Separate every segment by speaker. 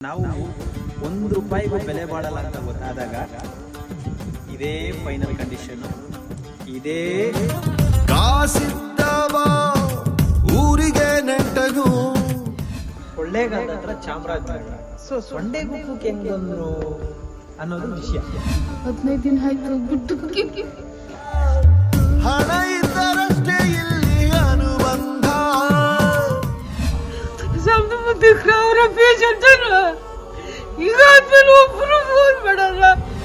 Speaker 1: ನಾವು ಒಂದು ರೂಪಾಯಿಗೂ ಬೆಲೆ ಬಾಳಲ್ಲ ಅಂತ ಗೊತ್ತಾದಾಗ ಇದೇ ಫೈನಲ್ ಕಂಡೀಷನ್ ಇದೇ
Speaker 2: ಕಾಸಿದ್ದವ ಊರಿಗೆ ನೆಂಟನು.
Speaker 1: ಒಳ್ಳೆ ಹತ್ರ ಚಾಮರಾಜನಗರ ಸೊ ಸೊಂಡೆ ಗುಂಪು ಹೆಂಗ್ ಅನ್ನೋದು ವಿಷಯ.
Speaker 3: ಹದಿನೈದು ದಿನ ಆಯ್ತು ಬಿಟ್ಟು
Speaker 2: ಹಣ ಇದ್ದರಷ್ಟೇ ಇಲ್ಲಿ ಅನುಬಂಧ.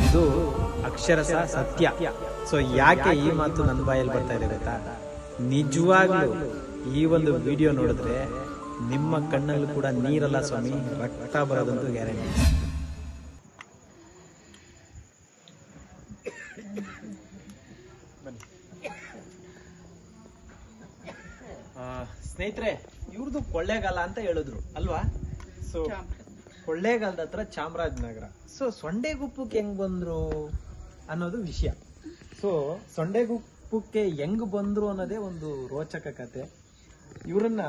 Speaker 1: ಇದು ಅಕ್ಷರಶಃ ಸತ್ಯ. ಸೊ ಯಾಕೆ ಈ ಮಾತು ನನ್ನ ಬಾಯಲ್ಲಿ ಬರ್ತಾ ಇದೆ ಗೊತ್ತಾ? ನಿಜವಾಗ್ಲೂ ಈ ಒಂದು ವಿಡಿಯೋ ನೋಡಿದ್ರೆ ನಿಮ್ಮ ಕಣ್ಣಲ್ಲೂ ಕೂಡ ನೀರಲ್ಲ ಸ್ವಾಮಿ ರಕ್ತ ಬರೋದಂತೂ ಗ್ಯಾರಂಟಿ ಸ್ನೇಹಿತರೆ ಇವ್ರದ್ದು ಕೊಳ್ಳೇಗಾಲ ಅಂತ ಹೇಳಿದ್ರು ಅಲ್ವಾ? ಸೊ ಕೊಳ್ಳೇಗಾಲದ ಹತ್ರ ಚಾಮರಾಜನಗರ. ಸೊ ಸೊಂಡೆಗುಪ್ಪಕ್ಕೆ ಹೆಂಗ್ ಬಂದ್ರು ಅನ್ನೋದು ವಿಷಯ. ಸೊ ಸೊಂಡೆಗುಪ್ಪಕ್ಕೆ ಹೆಂಗ್ ಬಂದ್ರು ಅನ್ನೋದೇ ಒಂದು ರೋಚಕ ಕತೆ. ಇವರನ್ನ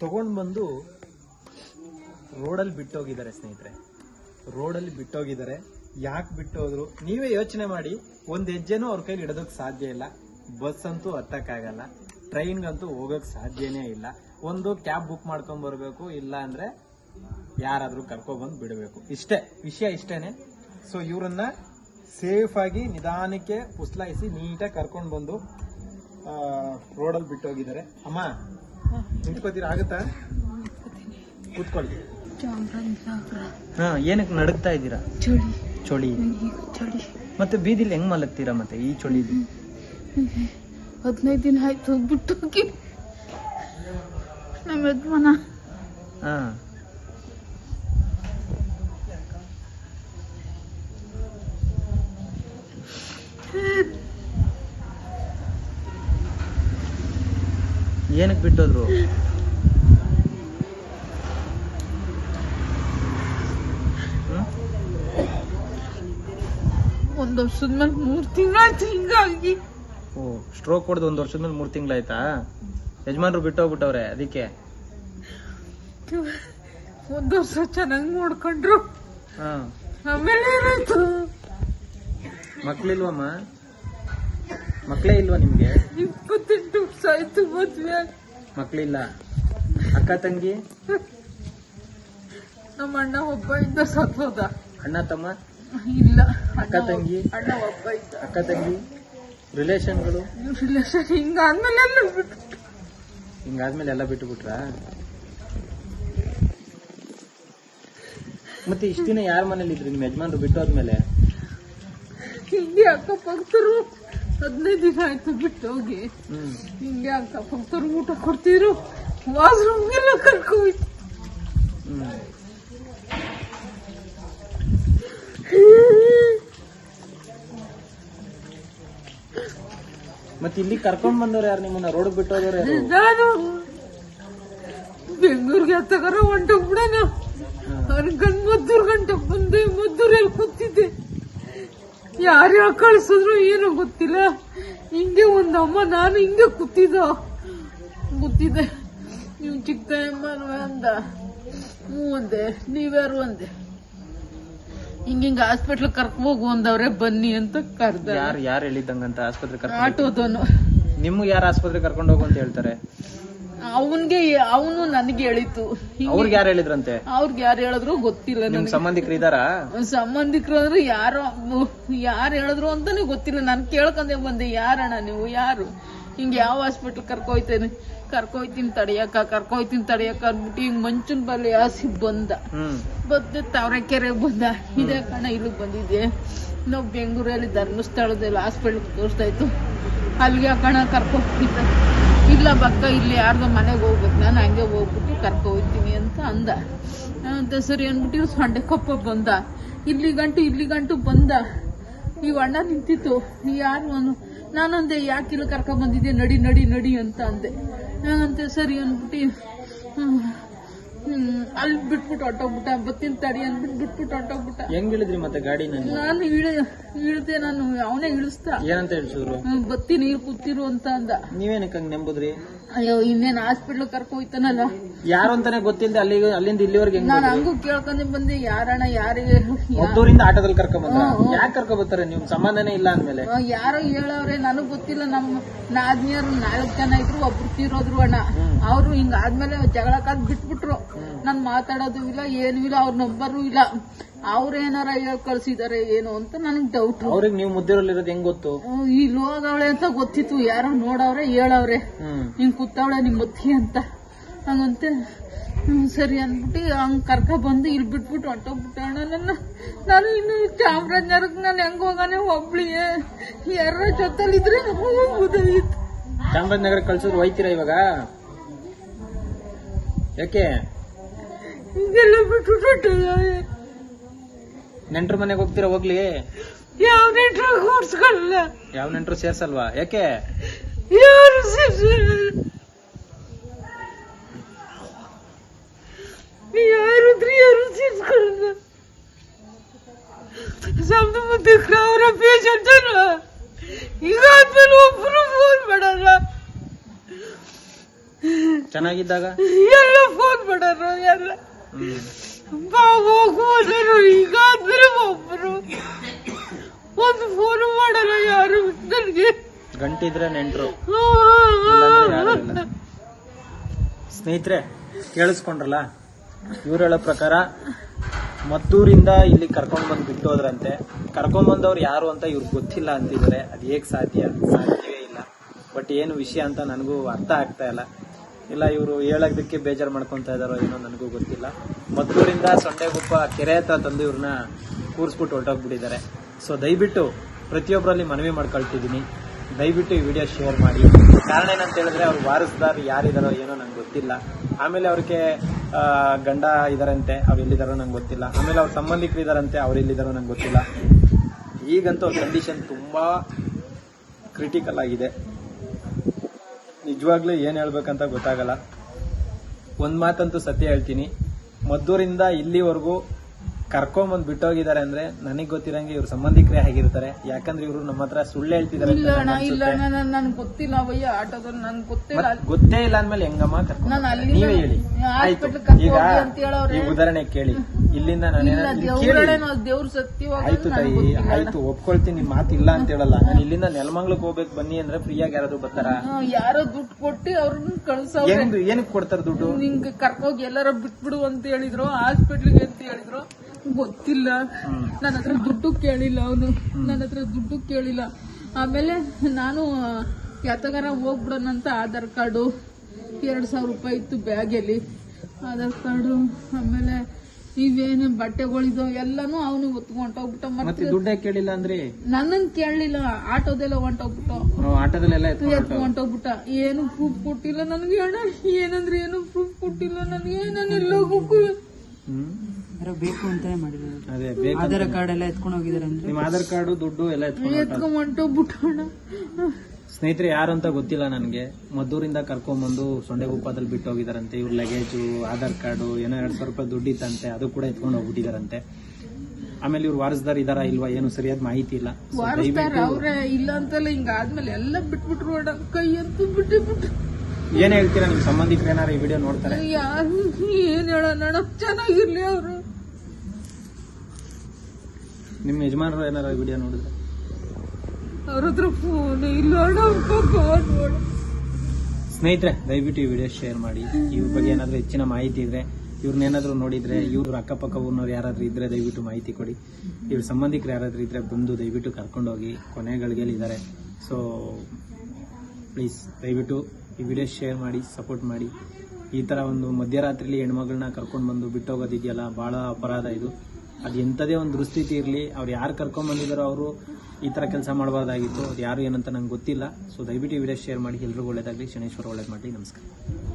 Speaker 1: ತಗೊಂಡ್ ಬಂದು ರೋಡಲ್ಲಿ ಬಿಟ್ಟೋಗಿದ್ದಾರೆ ಸ್ನೇಹಿತರೆ. ರೋಡಲ್ಲಿ ಬಿಟ್ಟೋಗಿದ್ದಾರೆ. ಯಾಕೆ ಬಿಟ್ಟೋದ್ರು? ನೀವೇ ಯೋಚನೆ ಮಾಡಿ. ಒಂದ್ ಹೆಜ್ಜೆನೂ ಅವ್ರ ಕೈಲಿ ಇಡೋದಕ್ಕೆ ಸಾಧ್ಯ ಇಲ್ಲ. ಬಸ್ ಅಂತೂ ಹತ್ತಕ್ಕಾಗಲ್ಲ. ಟ್ರೈನ್ಗಂತೂ ಹೋಗಕ್ ಸಾಧ್ಯನೇ ಇಲ್ಲ. ಒಂದು ಕ್ಯಾಬ್ ಬುಕ್ ಮಾಡ್ಕೊಂಡ್ ಬರಬೇಕು ಇಲ್ಲ ಅಂದ್ರೆ ಯಾರಾದ್ರೂ ಕರ್ಕೊಬಂದು ಬಿಡಬೇಕು. ಇಷ್ಟೇ ವಿಷಯ ಇಷ್ಟೇನೆ. ಸೊ ಇವರನ್ನ ಸೇಫ್ ಆಗಿ ನಿಧಾನಕ್ಕೆ ಪುಸ್ಲಾಯಿಸಿ ನೀಟಾಗಿ ಕರ್ಕೊಂಡು ಬಂದು ರೋಡಲ್ಲಿ ಬಿಟ್ಟೋಗಿದ್ದಾರೆ. ಅಮ್ಮ ನಿಂತ್ಕೋತೀರಾ? ಆಗುತ್ತಾ? ಕೂತ್ಕೊಳ್ಳಿ. ಹಾ ಏನಕ್ಕೆ ನಡುಗ್ತಾ ಇದ್ದೀರಾ?
Speaker 3: ಚಳಿ.
Speaker 1: ಚಳಿ.
Speaker 3: ಚಳಿ.
Speaker 1: ಮತ್ತೆ ಬೀದಿಲಿ ಹೆಂಗ್ ಮಲಗ್ತೀರಾ ಮತ್ತೆ ಈ ಚಳಿಲಿ?
Speaker 3: ಹದಿನೈದು ದಿನ ಆಯ್ತು ಬಿಟ್ಟು ಹೋಗಿ. ನಮ್ಮ ಯಜಮಾನ.
Speaker 1: ಹಾಂ. ಏನಕ್ಕೆ ಬಿಟ್ಟೋದ್ರು?
Speaker 3: ಒಂದು ವರ್ಷದ ಮೇಲೆ ಮೂರ್ ತಿಂಗಳಾಯ್ತು ಹಿಂಗಾಗಿ.
Speaker 1: ಓ ಸ್ಟ್ರೋಕ್ ಹೊಡೆದು ಒಂದ್ ವರ್ಷದ ಮೇಲೆ ಮೂರ್ ತಿಂಗಳಾಯ್ತಾ? ಯಜಮಾನ್ರು ಬಿಟ್ಟೋಗ್ಬಿಟ್ಟವ್ರೆ ಅದಕ್ಕೆ.
Speaker 3: ಒಂದ್ ವರ್ಷ ಚೆನ್ನಾಗಿ ನೋಡ್ಕೊಂಡ್ರು.
Speaker 1: ಹಾ.
Speaker 3: ಆಮೇಲೆ ಏನಾಯ್ತು?
Speaker 1: ಮಕ್ಳಿಲ್ವಮ್ಮ? ಮಕ್ಳೇ ಇಲ್ವಾ ನಿಮ್ಗೆ?
Speaker 3: ಇಪ್ಪತ್ತೆಂಟು ವರ್ಷ ಆಯ್ತು ಮದ್ವೆ.
Speaker 1: ಮಕ್ಳಿಲ್ಲ. ಅಕ್ಕ ತಂಗಿ?
Speaker 3: ನಮ್ಮ ಅಣ್ಣ ಒಬ್ಬ ಇದ್ದ ಸತ್ತೋದ.
Speaker 1: ಅಣ್ಣ ತಮ್ಮ?
Speaker 3: ಇಲ್ಲ.
Speaker 1: ಅಕ್ಕ ತಂಗಿ?
Speaker 3: ಅಣ್ಣ ಒಬ್ಬ ಇದ್ದ.
Speaker 1: ಅಕ್ಕ ತಂಗಿ? ರಿಲೇಷನ್ಗಳು
Speaker 3: ರಿಲೇಷನ್ ಹಿಂಗಾದ್ಮೇಲೆ ಎಲ್ಲ ಬಿಟ್ಟು
Speaker 1: ಹಿಂಗಾದ್ಮೇಲೆ ಎಲ್ಲ ಬಿಟ್ಟು ಬಿಟ್ರಾ ಮತ್ತೆ ಇಷ್ಟ ದಿನ ಯಾರ ಮನೇಲಿ ಇದ್ರಿ? ನಿಮ್ ಯಜಮಾನ್ರು ಬಿಟ್ಟು ಹೋದ್ಮೇಲೆ
Speaker 3: ಹಿಂಗೆ ಅಕ್ಕಪಕ್ಕರು ಹದಿನೈದು ದಿನ ಆಯ್ತು ಬಿಟ್ಟು ಹೋಗಿ.
Speaker 1: ಹ್ಮ್.
Speaker 3: ಹಿಂಗೆ ಅಕ್ಕಪಕ್ಕರು ಊಟ ಕೊಡ್ತಿದ್ರು. ವಾಶ್ರೂಮ್ಗೆಲ್ಲ ಕರ್ಕೋಯ್ತು
Speaker 1: ಹ್ಮ್. ಮತ್ತೆ ಇಲ್ಲಿ ಕರ್ಕೊಂಡ್ ಬಂದವ್ರು ಯಾರು ನಿಮ್ಮನ್ನ? ರೋಡ್ ಬಿಟ್ಟು ಬೆಂಗ್ಳೂರ್ಗೆ ಯಾರು?
Speaker 3: ನಾನು. ಬೆಂಗಳೂರಿಗೆ ತಗರ ಹೊಂಟೋಗ್ಬಿಡೋಣ ಅನ್ಕೊಂಡ್ ಮದ್ದೂರ್ ಗಂಟೆ. ಬಂದೆ ಮದ್ದೂರಲ್ಲಿ ಕೂತಿದ್ದೆ. ಯಾರ್ಯಾರು ಕಳ್ಸಿದ್ರು ಏನು ಗೊತ್ತಿಲ್ಲ. ಹಿಂಗೆ ಒಂದ್ ಅಮ್ಮ ನಾನು ಹಿಂಗೆ ಕೂತಿದ್ದ. ಕೂತಿದ್ದೆ. ನೀವು ಚಿಕ್ಕ ಮನವ ಅಂದ. ಹ್ಞೂ ಅಂದೆ. ನೀವ್ಯಾರು ಅಂದೆ? ಹಿಂಗ ಹಿಂಗ ಹಾಸ್ಪಿಟ್ಲ್ ಕರ್ಕ ಹೋಗು ಅಂದವ್ರೆ ಬನ್ನಿ ಅಂತ ಕರ್ದ.
Speaker 1: ಯಾರು ಯಾರು ಹೇಳಿದಂಗಂತ ಆಸ್ಪತ್ರೆ ಕರ್ಕೊಂಡು
Speaker 3: ಆಟೋದನು
Speaker 1: ನಿಮ್ಗೆ ಯಾರು ಆಸ್ಪತ್ರೆ ಕರ್ಕೊಂಡು ಹೋಗು ಅಂತ ಹೇಳ್ತಾರೆ?
Speaker 3: ಅವನ್ಗೆ ಅವನು ನನಗೆ ಹೇಳಿತ್ತು
Speaker 1: ಅವ್ರಿಗೆ ಯಾರು ಹೇಳಿದ್ರಂತೆ?
Speaker 3: ಅವ್ರಿಗೆ ಯಾರು ಹೇಳಿದ್ರು ಗೊತ್ತಿಲ್ಲ
Speaker 1: ನಿಮ್
Speaker 3: ನನಗೆ.
Speaker 1: ಸಂಬಂಧಿಕರು ಇದಾರಾ?
Speaker 3: ಸಂಬಂಧಿಕರು ಅಂದ್ರೆ ಯಾರೋ ಯಾರು ಹೇಳಿದ್ರು ಅಂತಾನೆ ಗೊತ್ತಿಲ್ಲ. ನಾನು ಕೇಳ್ಕೊಂಡೆ ಬಂದೆ ಯಾರಣ್ಣ ನೀವು? ಯಾರು? ಹಿಂಗೆ ಯಾವ ಹಾಸ್ಪಿಟ್ಲ್ ಕರ್ಕೊಯ್ತೇನೆ? ಕರ್ಕೊಯ್ತೀನಿ ತಡಿಯಕ್ಕ ಕರ್ಕೊಯ್ತೀನಿ ತಡಿಯಕ್ಕ ಅಂದ್ಬಿಟ್ಟು ಹಿಂಗ್ ಮಂಚನ್ ಬಲ್ಲಿ ಆಸಿ ಬಂದ. ಬಂದು ತಾವರೆಕೆರೆ ಬಂದ. ಇದೇ ಕಣ ಇಲ್ಲಿಗೆ ಬಂದಿದ್ದೆ ನಾವು ಬೆಂಗಳೂರಲ್ಲಿ ಧರ್ಮಸ್ಥಳದಲ್ಲಿ ಹಾಸ್ಪಿಟ್ಲ್ ತೋರಿಸ್ತಾ ಇತ್ತು. ಅಲ್ಲಿಗೆ ಕಣ ಕರ್ಕೊ ಹೋಗಿದ್ದ ಇಲ್ಲ ಬಕ್ಕ ಇಲ್ಲಿ ಯಾರ್ದೋ ಮನೆಗೆ ಹೋಗ್ಬೇಕು. ನಾನು ಹಂಗೆ ಹೋಗ್ಬಿಟ್ಟು ಕರ್ಕೊ ಹೋಗ್ತೀನಿ ಅಂತ ಅಂದ. ಅಂತ ಸರಿ ಅಂದ್ಬಿಟ್ಟು ಇವ್ ಸೊಂಡೆ ಕಪ್ಪ ಬಂದ. ಇಲ್ಲಿ ಗಂಟು ಇಲ್ಲಿ ಗಂಟು ಬಂದ. ಈ ಅಣ್ಣ ನಿಂತಿತ್ತು. ಯಾರು ಅವನು? ನಾನಂದೆ ಯಾಕೆ ಇಲ್ಲಿ ಕರ್ಕೊಂಡ್ ಬಂದಿದ್ದೆ? ನಡಿ ನಡಿ ನಡಿ ಅಂತ ಅಂದೆ. ಅಂತೆ ಸರಿ ಅಂದ್ಬಿಟ್ಟು ಅಲ್ಲಿ ಬಿಟ್ಬಿಟ್ಟು ಹೊಟ್ಟೋಗ್ಬಿಟ್ಟ ಬತ್ತಿನ ತಡಿ ಅಂದ್ಬಿಟ್ಟು ಬಿಟ್ಬಿಟ್ಟು ಹೊಟ್ಟೋಗ್ಬಿಟ್ಟ
Speaker 1: ಹೆಂಗ್ ಇಳಿದ್ರಿ ಮತ್ತೆ ಗಾಡಿ?
Speaker 3: ನಾನು ಇಳ ಇಳ್ದೆ ನಾನು ಅವನೇ ಇಳಿಸ್ತಾ
Speaker 1: ಏನಂತ ಹೇಳ್ಸಿದ್ರು?
Speaker 3: ಹ್ಮ್, ಬತ್ತಿ ನೀರು ಕೂತಿರು ಅಂತ ಅಂದ.
Speaker 1: ನೀವೇನಕ್ಕೆ ಹಂಗ್ ನೆಂಬುದ್ರಿ?
Speaker 3: ಅಯ್ಯೋ ಇನ್ನೇನ್ ಹಾಸ್ಪಿಟ್ಲ್ ಕರ್ಕೊ ಹೋಯ್ತಾನಲ್ಲ?
Speaker 1: ಯಾರು ಅಂತಾನೆ ಗೊತ್ತಿಲ್ಲದೆ ಅಲ್ಲಿ ಅಲ್ಲಿಂದ ಇಲ್ಲಿವರೆಗೆ
Speaker 3: ನಾನು ಹಂಗೂ ಕೇಳ್ಕೊಂಡೆ ಬಂದೆ ಯಾರಣ್ಣ ಯಾರಿಗೆ
Speaker 1: ಮದ್ದೂರಿಂದ ಆಟೋದಲ್ಲಿ ಕರ್ಕೊಂಡ್ ಬಂದ್ರ? ಯಾಕೆ ಕರ್ಕೊಂಡ್ ಬರ್ತಾರೆ ನಿಮ್ ಸಂಬಂಧನೇ ಇಲ್ಲ ಅಂದ್ಮೇಲೆ.
Speaker 3: ಯಾರೋ ಹೇಳವ್ರೆ ನನಗ್ ಗೊತ್ತಿಲ್ಲ ನಮ್ಮ ನಾದ್ನಿಯರು ನಾಲ್ಕು ಜನ ಇದ್ರು ಒಬ್ರು ತೀರೋದ್ರು ಅಣ್ಣ. ಅವ್ರು ಹಿಂಗ ಆದ್ಮೇಲೆ ಜಗಳ ಕಾದ್ ಬಿಟ್ಬಿಟ್ರು. ನಾನ್ ಮಾತಾಡೋದು ಇಲ್ಲ ಏನು ಇಲ್ಲ ಅವ್ರ ನಂಬರು ಇಲ್ಲ. ಅವ್ರ ಏನಾರ ಹೇಳ್ ಕಳ್ಸಿದಾರೆ ಏನು ಅಂತ ನನಗೆ ಡೌಟ್
Speaker 1: ಅವ್ರಿಗೆ ನೀವು ಮುದ್ದಿರಲಿರೋದು ಹೆಂಗ್ ಗೊತ್ತು?
Speaker 3: ಈ ಹೋಗವಳೆ ಅಂತ ಗೊತ್ತಿತ್ತು. ಯಾರೋ ನೋಡವ್ರೆ ಹೇಳವ್ರೆ. ಹಿಂಗ್ ಕೂತವಳೆ ನಿಮ್ ಮತ್ತಿ ಅಂತ. ಹಂಗಂತೆ ಸರಿ ಅಂದ್ಬಿಟ್ಟು ಹಂಗ್ ಕರ್ಕ ಬಂದು ಇಲ್ಲಿ ಬಿಟ್ಬಿಟ್ಟು ಹೊಂಟೋಗ್ಬಿಟ್ಟು ನನ್ನ ನಾನು ಇನ್ನು ಚಾಮರಾಜನಗರಕ್ಕೆ ನಾನು ಹೆಂಗ್ ಹೋಗಾನೆ ಒಬ್ಳಿಗೆ. ಯಾರ ಜೊತೆಲಿದ್ರೆ
Speaker 1: ಚಾಮರಾಜನಗರ ಕಳ್ಸಿದ್ರು ಹೋಯ್ತೀರಾ ಇವಾಗ? ಯಾಕೆ?
Speaker 3: ಹಿಂಗೆಲ್ಲ ಬಿಟ್ಬಿಟ್ಟು
Speaker 1: ನೆಂಟ್ರ ಮನೆಗೆ ಹೋಗ್ತೀರಾ ಹೋಗ್ಲಿ?
Speaker 3: ಯಾವ ನೆಂಟ್ರು ಕೂರ್ಸ್ಕೊಳ್ಳಲ್ಲ
Speaker 1: ಯಾವ ನೆಂಟ್ರು ಸೇರ್ಸಲ್ವಾ? ಯಾಕೆ?
Speaker 3: ಯಾರು ಸೇರ್ಸಲ್ಲ. ಯಾರಿದ್ರೆ ಯಾರು ಸೇರ್ಸ್ಕೊಳ್ಳಲ್ಲ? ಸಮ್ದು ಮುದ್ದೆ ಅವರ ಪೇಷಂಟ್ ಈಗ ಆದ್ಮೇಲೆ ಒಬ್ರು ಫೋನ್ ಮಾಡಲ್ಲ.
Speaker 1: ಚೆನ್ನಾಗಿದ್ದಾಗ?
Speaker 3: ಎಲ್ಲ ಫೋನ್ ಮಾಡಲ್ಲ ಎಲ್ಲ.
Speaker 1: ಹ್ಮ್
Speaker 3: ಹೋದರು ಒಂದು ಫೋನ್ ಮಾಡಲ್ಲ ಯಾರು? ನನಗೆ.
Speaker 1: ಗಂಟಿದ್ರೆ ನೆಂಟ್ರು. ಸ್ನೇಹಿತರೆ ಕೇಳಿಸ್ಕೊಂಡ್ರಲ್ಲ? ಇವ್ರು ಹೇಳೋ ಪ್ರಕಾರ ಮದ್ದೂರಿಂದ ಇಲ್ಲಿ ಕರ್ಕೊಂಡ್ ಬಂದು ಬಿಟ್ಟೋದ್ರಂತೆ. ಕರ್ಕೊಂಡ್ ಬಂದವ್ರು ಯಾರು ಅಂತ ಇವ್ರಿಗೆ ಗೊತ್ತಿಲ್ಲ ಅಂತಿದ್ದಾರೆ ಅದು ಹೇಗ್ ಸಾಧ್ಯ? ಸಾಧ್ಯವೇ ಇಲ್ಲ. ಬಟ್ ಏನು ವಿಷಯ ಅಂತ ನನಗೂ ಅರ್ಥ ಆಗ್ತಾ ಇಲ್ಲ. ಇಲ್ಲ, ಇವರು ಹೇಳೋದಕ್ಕೆ ಬೇಜಾರು ಮಾಡ್ಕೊಂತ ಇದಾರೋ ಏನೋ ನನಗೂ ಗೊತ್ತಿಲ್ಲ. ಮದ್ದೂರಿಂದ ಸೊಂಡೆಗುಪ್ಪ ಕೆರೆ ಹತ್ರ ತಂದು ಇವ್ರನ್ನ ಕೂರಿಸ್ಬಿಟ್ಟು ಹೊರಟೋಗ್ಬಿಟ್ಟಿದ್ದಾರೆ. ಸೊ ದಯವಿಟ್ಟು ಪ್ರತಿಯೊಬ್ಬರಲ್ಲಿ ಮನವಿ ಮಾಡ್ಕೊಳ್ತಿದ್ದೀನಿ. ದಯವಿಟ್ಟು ಈ ವಿಡಿಯೋ ಶೇರ್ ಮಾಡಿ. ಕಾರಣ ಏನಂತ ಹೇಳಿದ್ರೆ, ಅವ್ರು ವಾರಸ್ದಾರ್ ಯಾರಿದಾರೋ ಏನೋ ನಂಗೆ ಗೊತ್ತಿಲ್ಲ. ಆಮೇಲೆ ಅವ್ರಿಗೆ ಗಂಡ ಇದಾರಂತೆ ಅವ್ರು ಎಲ್ಲಿದಾರೋ ನಂಗೆ ಗೊತ್ತಿಲ್ಲ. ಆಮೇಲೆ ಅವ್ರ ಸಂಬಂಧಿಕರು ಇದಾರಂತೆ, ಅವ್ರು ಎಲ್ಲಿದಾರೋ ನಂಗೆ ಗೊತ್ತಿಲ್ಲ. ಈಗಂತೂ ಕಂಡೀಷನ್ ತುಂಬಾ ಕ್ರಿಟಿಕಲ್ ಆಗಿದೆ. ನಿಜವಾಗ್ಲೂ ಏನ್ ಹೇಳ್ಬೇಕಂತ ಗೊತ್ತಾಗಲ್ಲ. ಒಂದ್ ಮಾತಂತೂ ಸತ್ಯ ಹೇಳ್ತೀನಿ. ಮದ್ದೂರಿಂದ ಇಲ್ಲಿವರೆಗೂ ಕರ್ಕೊಂಬಂದ್ ಬಿಟ್ಟೋಗಿದ್ದಾರೆ ಅಂದ್ರೆ ನನಗ್ ಗೊತ್ತಿರಂಗೆ ಇವ್ರ ಸಂಬಂಧಿಕರೇ ಆಗಿರ್ತಾರೆ. ಯಾಕಂದ್ರೆ ಇವ್ರು ನಮ್ಮ ಹತ್ರ ಸುಳ್ಳು
Speaker 3: ಇಲ್ಲ ಅಣ್ಣ ಇಲ್ಲ ನನ್ಗೆ ಗೊತ್ತಿಲ್ಲ ಅವಯ್ಯ ಆಟೋದಲ್ಲಿ ನನ್ಗೆ ಗೊತ್ತಿಲ್ಲ.
Speaker 1: ಮತ್ತ್ ಗೊತ್ತೇ ಇಲ್ಲ ಅಂದ್ಮೇಲೆ ಹೆಂಗಮ್ಮ ಕರ್ಕೊಂಡ್
Speaker 3: ನಾನು
Speaker 1: ಬರ್ತಾರೆ?
Speaker 3: ಅಲ್ಲಿಂದ
Speaker 1: ನೀವೇ ಹೇಳಿ. ಆಯ್ತು.
Speaker 3: ಕರ್ಕೊಂಡು
Speaker 1: ಈಗ
Speaker 3: ಹೋಗಿ ಅಂತ ಹೇಳವ್ರೆ.
Speaker 1: ಈ ಉದಾಹರಣೆ ಕೇಳಿ. ಇಲ್ಲಿಂದ ನಾನು
Speaker 3: ಇಲ್ಲ ದೇವ್ರಳೆ ದೇವ್ರ ಸತ್ಯವಾಗ
Speaker 1: ಆಯ್ತು ತಾಯಿ ಆಯ್ತು ಒಪ್ಕೊಳ್ತೀನಿ ನಿಮ್ ಮಾತು ಇಲ್ಲ ಅಂತ ಹೇಳಲ್ಲ. ನಾನು ಇಲ್ಲಿಂದ ನೆಲಮಂಗ್ಲಕ್ ಹೋಗ್ಬೇಕು ಬನ್ನಿ ಅಂದ್ರೆ ಫ್ರೀಯಾಗಿ ಯಾರಾದ್ರೂ ಬರ್ತಾರ?
Speaker 3: ಯಾರೋ ದುಡ್ಡು ಕೊಟ್ಟು ಅವ್ರನ್ನ ಕಳ್ಸವ್ರೆ.
Speaker 1: ಏನು ಏನಕ್ಕೆ ಕೊಡ್ತಾರ ದುಡ್ಡು?
Speaker 3: ನಿಂಗೆ ಕರ್ಕೋಗಿ ಎಲ್ಲಾರ ಬಿಟ್ಬಿಡು ಅಂತ ಹೇಳಿದ್ರು ಹಾಸ್ಪಿಟ್ಲಿಗೆ ಅಂತ ಹೇಳಿದ್ರು. ಗೊತ್ತಿಲ್ಲ. ನನ್ನ ಹತ್ರ ದುಡ್ಡು ಕೇಳಿಲ್ಲ ಅವನು. ನನ್ನ ಹತ್ರ ದುಡ್ಡು ಕೇಳಿಲ್ಲ. ಆಮೇಲೆ ನಾನು ಯಾತಗಾರ ಹೋಗ್ಬಿಡೋಣಂತ ಆಧಾರ್ ಕಾರ್ಡು ಎರಡು ಸಾವಿರ ರೂಪಾಯಿ ಇತ್ತು ಬ್ಯಾಗಲ್ಲಿ. ಆಧಾರ್ ಕಾರ್ಡು ಆಮೇಲೆ ಇವೇನು ಬಟ್ಟೆಗಳಿದು ಎಲ್ಲಾನು ಅವನು ಹೊತ್ಕೊಂಡೋಗ್ಬಿಟ್ಟ
Speaker 1: ಮತ್ತೆ ದುಡ್ಡೇ ಕೇಳಿಲ್ಲ ಅಂದ್ರೆ?
Speaker 3: ನನ್ನನ್ ಕೇಳಲಿಲ್ಲ. ಆಟೋದೆಲ್ಲ ಹೊಂಟೋಗ್ಬಿಟ್ಟು.
Speaker 1: ಆಟೋದಲ್ಲೆಲ್ಲ ಎತ್ಕೊಂಡು
Speaker 3: ಎತ್ಕೊಂಡ್ ಹೊಂಟೋಗ್ಬಿಟ್ಟ. ಏನು ಪ್ರೂಫ್ ಕೊಟ್ಟಿಲ್ಲ ನನಗೆ ಅಣ್ಣ. ಏನಂದ್ರೆ ಏನು ಪ್ರೂಫ್ ಕೊಟ್ಟಿಲ್ಲ ನನಗೆ. ನಾನು ಎಲ್ಲೋಗಕ್ಕೂ
Speaker 1: ಹ್ಮ್.
Speaker 4: ಯಾರೋ ಬೇಕು ಅಂತಾನೆ ಮಾಡಿರೋದು
Speaker 1: ಅದೇ ಬೇಕು
Speaker 4: ಆಧಾರ್ ಕಾರ್ಡ್ ಎಲ್ಲ ಎತ್ಕೊಂಡು ಹೋಗಿದಾರೆ ಅಂದ್ರೆ?
Speaker 1: ನಿಮ್ ಆಧಾರ್ ಕಾರ್ಡು ದುಡ್ಡು ಎಲ್ಲ ಎತ್ಕೊಂಡು
Speaker 3: ಎತ್ಕೊಂಡ್ ಹೊಂಟೋಗ್ಬಿಟ್ಟ ಅಣ್ಣ
Speaker 1: ಸ್ನೇಹಿತರೆ ಯಾರು ಅಂತ ಗೊತ್ತಿಲ್ಲ ನನಗೆ. ಮದ್ದೂರಿಂದ ಕರ್ಕೊಂಡ್ಬಂದು ಸೊಂಡೆಗುಪ್ಪದಲ್ಲಿ ಬಿಟ್ಟು ಹೋಗಿದಾರಂತೆ ಇವ್ರ ಲಗೇಜು ಆಧಾರ್ ಕಾರ್ಡು ಏನೋ ಎರಡ್ ಸಾವಿರ ರೂಪಾಯಿ ದುಡ್ಡು ಇತ್ತಂತೆ ಅದು ಕೂಡ ಎತ್ಕೊಂಡು ಹೋಗ್ಬಿಟ್ಟಿದಾರಂತೆ ಆಮೇಲೆ ಇವ್ರು ವಾರಸ್ದಾರ್ ಇದಾರ ಇಲ್ವಾ ಏನು ಸರಿಯಾದ ಮಾಹಿತಿ ಇಲ್ಲ. So,
Speaker 3: ವಾರಸ್ತಾರ ಅವ್ರೆ ಇಲ್ಲ ಅಂತಲ್ಲ ಹಿಂಗ ಆದ್ಮೇಲೆ ಎಲ್ಲ ಬಿಟ್ಬಿಟ್ರು ಅಣ್ಣ. ಕೈ ಅಂತೂ ಬಿಟ್ಟು ಬಿಟ್ಟು
Speaker 1: ಏನ್ ಹೇಳ್ತೀರಾ ನಿಮ್ ಸಂಬಂಧಿಕರು ಏನಾರ ಈ ವಿಡಿಯೋ ನೋಡ್ತಾರೆ?
Speaker 3: ಯಾರು ಏನ್ ಹೇಳೋಣ ಅಣ್ಣ? ಚೆನ್ನಾಗಿರ್ಲಿ ಅವರು.
Speaker 1: ನಿಮ್ ಯಜಮಾನರು ಏನಾರ ವಿಡಿಯೋ ನೋಡಿದ್ರೆ?
Speaker 3: ಅವ್ರ ಹತ್ರ ಫೋನ್ ಇಲ್ಲ
Speaker 1: ಸ್ನೇಹಿತರೆ ದಯವಿಟ್ಟು ಈ ವಿಡಿಯೋ ಶೇರ್ ಮಾಡಿ. ಇವ್ರ ಬಗ್ಗೆ ಏನಾದ್ರೂ ಹೆಚ್ಚಿನ ಮಾಹಿತಿ ಇದ್ರೆ ಇವ್ರನ್ನೇನಾದ್ರೂ ನೋಡಿದ್ರೆ ಇವ್ರ ಅಕ್ಕಪಕ್ಕ ಊರ್ನವ್ರು ಯಾರಾದ್ರೂ ಇದ್ರೆ ದಯವಿಟ್ಟು ಮಾಹಿತಿ ಕೊಡಿ. ಇವ್ರ ಸಂಬಂಧಿಕರು ಯಾರಾದ್ರೂ ಇದ್ರೆ ಬಂದು ದಯವಿಟ್ಟು ಕರ್ಕೊಂಡೋಗಿ ಕೊನೆಗಳಿಗೆಲ್ಲಿದ್ದಾರೆ. ಇದ್ದಾರೆ ಸೊ ಪ್ಲೀಸ್ ದಯವಿಟ್ಟು ಈ ವಿಡಿಯೋ ಶೇರ್ ಮಾಡಿ ಸಪೋರ್ಟ್ ಮಾಡಿ. ಈ ಥರ ಒಂದು ಮಧ್ಯರಾತ್ರಿಲಿ ಹೆಣ್ಮಗಳನ್ನ ಕರ್ಕೊಂಡು ಬಂದು ಬಿಟ್ಟೋಗೋದಿದೆಯಲ್ಲ ಭಾಳ ಅಪರಾಧ ಇದು. ಅದು ಎಂಥದೇ ಒಂದು ದುಸ್ಥಿತಿ ಇರಲಿ, ಅವ್ರು ಯಾರು ಕರ್ಕೊಂಬಂದಿದ್ದಾರೋ ಅವರು ಈ ಥರ ಕೆಲಸ ಮಾಡಬಾರ್ದಾಗಿತ್ತು ಅದು ಯಾರು ಏನಂತ ನಂಗೆ ಗೊತ್ತಿಲ್ಲ. ಸೊ ದಯವಿಟ್ಟು ವಿಡಿಯೋ ಶೇರ್ ಮಾಡಿ, ಎಲ್ರಿಗೂ ಒಳ್ಳೇದಾಗಲಿ. ಶನೇಶ್ವರ ಒಳ್ಳೇದು ಮಾಡಿ ನಮಸ್ಕಾರ.